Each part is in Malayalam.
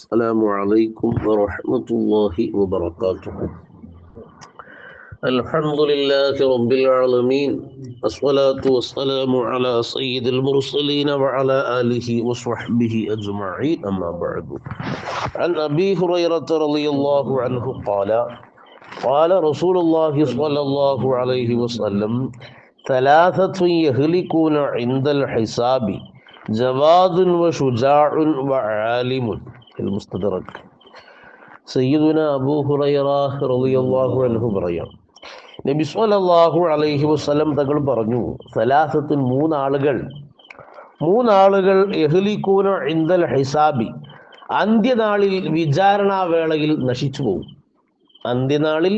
السلام عليكم ورحمة الله وبركاته. الحمد لله رب العالمين الصلاة والسلام على سيد المرسلين وعلى آله وصحبه أجمعين أما بعد. عن أبي هريرة رضي الله عنه قال قال رسول الله صلى الله عليه وسلم ثلاثة يهلكون عند الحساب جواد وشجاع وعالم. മുസ്തദറക്ക് സയ്യിദുന അബൂ ഹുറൈറ റളിയല്ലാഹു അൻഹു പറയാം നബി സല്ലല്ലാഹു അലൈഹി വസല്ലം തങ്ങൾ പറഞ്ഞു സലാസത്തിൽ മൂന്നാളുകൾ മൂന്നാളുകൾ എഹ്ലിക്കൂന ഇന്ദൽ ഹിസാബി അന്ത്യനാളിൽ വിചാരണാവേളയിൽ നശിച്ചു പോകും അന്ത്യനാളിൽ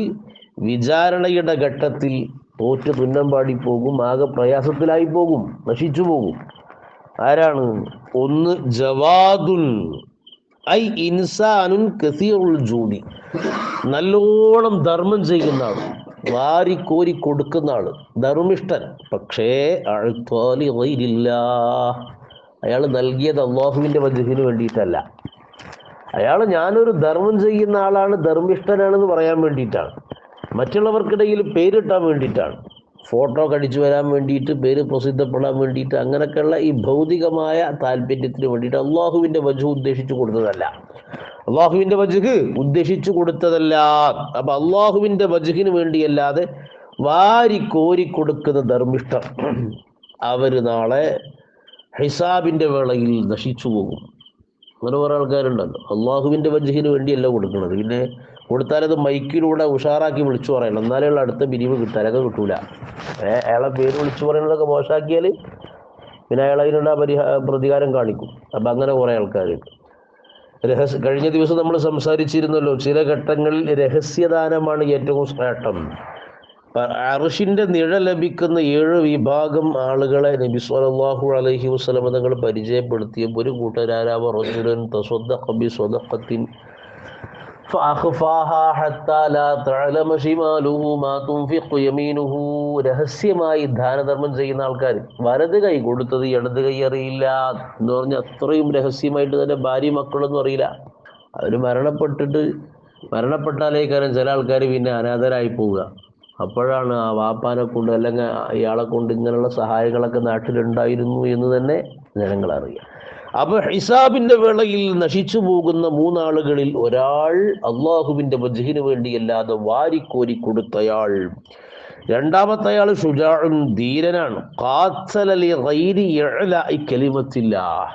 വിചാരണയുടെ ഘട്ടത്തിൽ തോറ്റ് തുന്നം പാടി പോകും ആകെ പ്രയാസത്തിലായി പോകും നശിച്ചു പോകും. ആരാണ്? ഒന്ന് ജവാദുൽ ഐ ഇൻസാനുൻ കസീറുൽ ജൂഡി നല്ലോണം ധർമ്മം ചെയ്യുന്ന ആൾ വാരിക്കോരി കൊടുക്കുന്ന ആൾ. ധർമ്മിഷ്ഠൻ. പക്ഷേ അഴുത്തോലിറയില്ല അയാൾ നൽകിയത് അള്ളാഹുവിന്റെ വജുഹിന് വേണ്ടിയിട്ടല്ല. അയാൾ ഞാനൊരു ധർമ്മം ചെയ്യുന്ന ആളാണ് ധർമ്മിഷ്ഠനാണെന്ന് പറയാൻ വേണ്ടിയിട്ടാണ്. മറ്റുള്ളവർക്കിടയിൽ പേരിട്ടാൻ വേണ്ടിയിട്ടാണ്. ഫോട്ടോ കടിച്ചു വരാൻ വേണ്ടിയിട്ട് പേര് പ്രസിദ്ധപ്പെടാൻ വേണ്ടിയിട്ട് അങ്ങനെയൊക്കെയുള്ള ഈ ഭൗതികമായ താല്പര്യത്തിന് വേണ്ടിയിട്ട് അള്ളാഹുവിന്റെ വജു ഉദ്ദേശിച്ചു കൊടുത്തതല്ല. അള്ളാഹുവിന്റെ വജുഹ് ഉദ്ദേശിച്ചു കൊടുത്തതല്ല. അപ്പൊ അള്ളാഹുവിന്റെ വജുഹിന് വേണ്ടിയല്ലാതെ വാരി കോരി കൊടുക്കുന്ന ധർമ്മിഷ്ഠർ അവർ നാളെ ഹിസാബിന്റെ വേളയിൽ നശിച്ചു പോകും. അങ്ങനെ കുറെ ആൾക്കാരുണ്ടല്ലോ. അള്ളാഹുവിന്റെ വജുഹിന് വേണ്ടിയല്ല കൊടുക്കുന്നത്. പിന്നെ കൊടുത്താലത് മൈക്കിലൂടെ ഉഷാറാക്കി വിളിച്ചു പറയണം. എന്നാലേ ഉള്ള അടുത്ത ബിരിവ് കിട്ടാൻ. അതൊക്കെ കിട്ടൂല. ഏ അയാളെ പേര് വിളിച്ചു പറയുന്നതൊക്കെ മോശമാക്കിയാൽ പിന്നെ അയാൾ അതിനുള്ള പരിഹാ പ്രതികാരം കാണിക്കും. അപ്പം അങ്ങനെ കുറേ ആൾക്കാരുണ്ട് രഹസ്യ കഴിഞ്ഞ ദിവസം നമ്മൾ സംസാരിച്ചിരുന്നല്ലോ ചില ഘട്ടങ്ങളിൽ രഹസ്യദാനമാണ് ഏറ്റവും ശ്രേഷ്ഠം. അർഷിന്റെ നിഴ ലഭിക്കുന്ന ഏഴ് വിഭാഗം ആളുകളെ നബി സ്വല്ലല്ലാഹു അലഹി വസല്ലം തങ്ങൾ ഒരു കൂട്ടരാരാവ റജുലൻ തസ്വദ്ദഖ ബി സ്വദഖത്തിൻ രഹസ്യമായി ദാനധർമ്മം ചെയ്യുന്ന ആൾക്കാർ വലത് കൈ കൊടുത്തത് ഇടത് കൈ അറിയില്ല എന്ന് പറഞ്ഞ അത്രയും രഹസ്യമായിട്ട് തന്നെ ഭാര്യ മക്കളൊന്നും അറിയില്ല. അവർ മരണപ്പെട്ടിട്ട് മരണപ്പെട്ടാലേ കാരണം ചില ആൾക്കാർ പിന്നെ അനാഥരായി പോവുക. അപ്പോഴാണ് ആ വാപ്പാനെ കൊണ്ട് അല്ലെങ്കിൽ ഇയാളെ കൊണ്ട് ഇങ്ങനെയുള്ള സഹായങ്ങളൊക്കെ നാട്ടിലുണ്ടായിരുന്നു എന്ന് തന്നെ ജനങ്ങൾ അറിയാം. അപ്പൊ ഹിസാബിന്റെ വേളയിൽ നശിച്ചു പോകുന്ന മൂന്നാളുകളിൽ ഒരാൾ അള്ളാഹുവിന്റെ വജഹിന് വേണ്ടിയല്ലാതെ വാരിക്കോരി കൊടുത്തയാൾ. രണ്ടാമത്തെ അയാൾ ഷുജാഴും ധീരനാണ് കലിമത്തില്ലാ.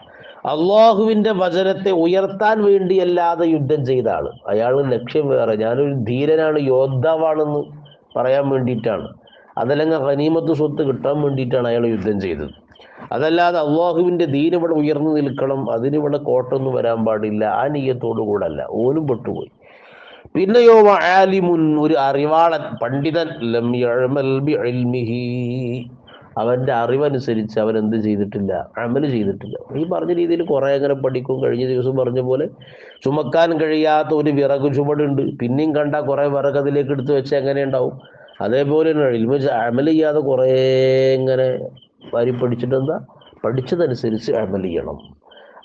അള്ളാഹുവിന്റെ വചനത്തെ ഉയർത്താൻ വേണ്ടിയല്ലാതെ യുദ്ധം ചെയ്ത ആൾ അയാൾ ലക്ഷ്യം വേറെ. ഞാനൊരു ധീരനാണ് യോദ്ധാവാണെന്ന് പറയാൻ വേണ്ടിയിട്ടാണ്. അതല്ലെങ്കിൽ ഹനീമത്ത് സ്വത്ത് കിട്ടാൻ വേണ്ടിയിട്ടാണ് അയാൾ യുദ്ധം ചെയ്തത്. അതല്ലാതെ അള്ളാഹുവിന്റെ ദീൻ ഇവിടെ ഉയർന്നു നിൽക്കണം അതിനിവിടെ കോട്ടൊന്നും വരാൻ പാടില്ല ആ നീയത്തോടു കൂടല്ല. ഓനും പെട്ടുപോയി. പിന്നെയോ ആലിമുൻ ഒരു അറിവാളൻ പണ്ഡിതൻ അവന്റെ അറിവനുസരിച്ച് അവൻ എന്ത് ചെയ്തിട്ടില്ല അമൽ ചെയ്തിട്ടില്ല. ഈ പറഞ്ഞ രീതിയിൽ കുറെ അങ്ങനെ പഠിക്കും. കഴിഞ്ഞ ദിവസം പറഞ്ഞ പോലെ ചുമക്കാൻ കഴിയാത്ത ഒരു വിറക് ചുമടുണ്ട്. പിന്നെയും കണ്ട കുറെ വിറക് അതിലേക്ക് എടുത്തു വെച്ച് എങ്ങനെ ഉണ്ടാവും? അതേപോലെ തന്നെ അമൽ ചെയ്യാതെ കുറെ ഇങ്ങനെ വാരി പഠിച്ചിട്ട് എന്താ പഠിച്ചതനുസരിച്ച് അമൽ ചെയ്യണം.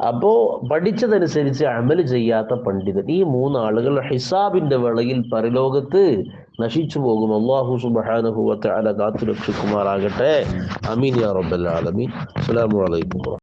അപ്പോ പഠിച്ചതനുസരിച്ച് അമൽ ചെയ്യാത്ത പണ്ഡിതൻ ഈ മൂന്നാളുകൾ ഹിസാബിന്റെ വേളയിൽ പരലോകത്ത് നശിച്ചു പോകും. അള്ളാഹു സുബാനഹുവത്തെ അല കാത്തു രക്ഷിക്കുമാറാകട്ടെ. അമീൻ യാ റബ്ബൽ ആലമീൻ.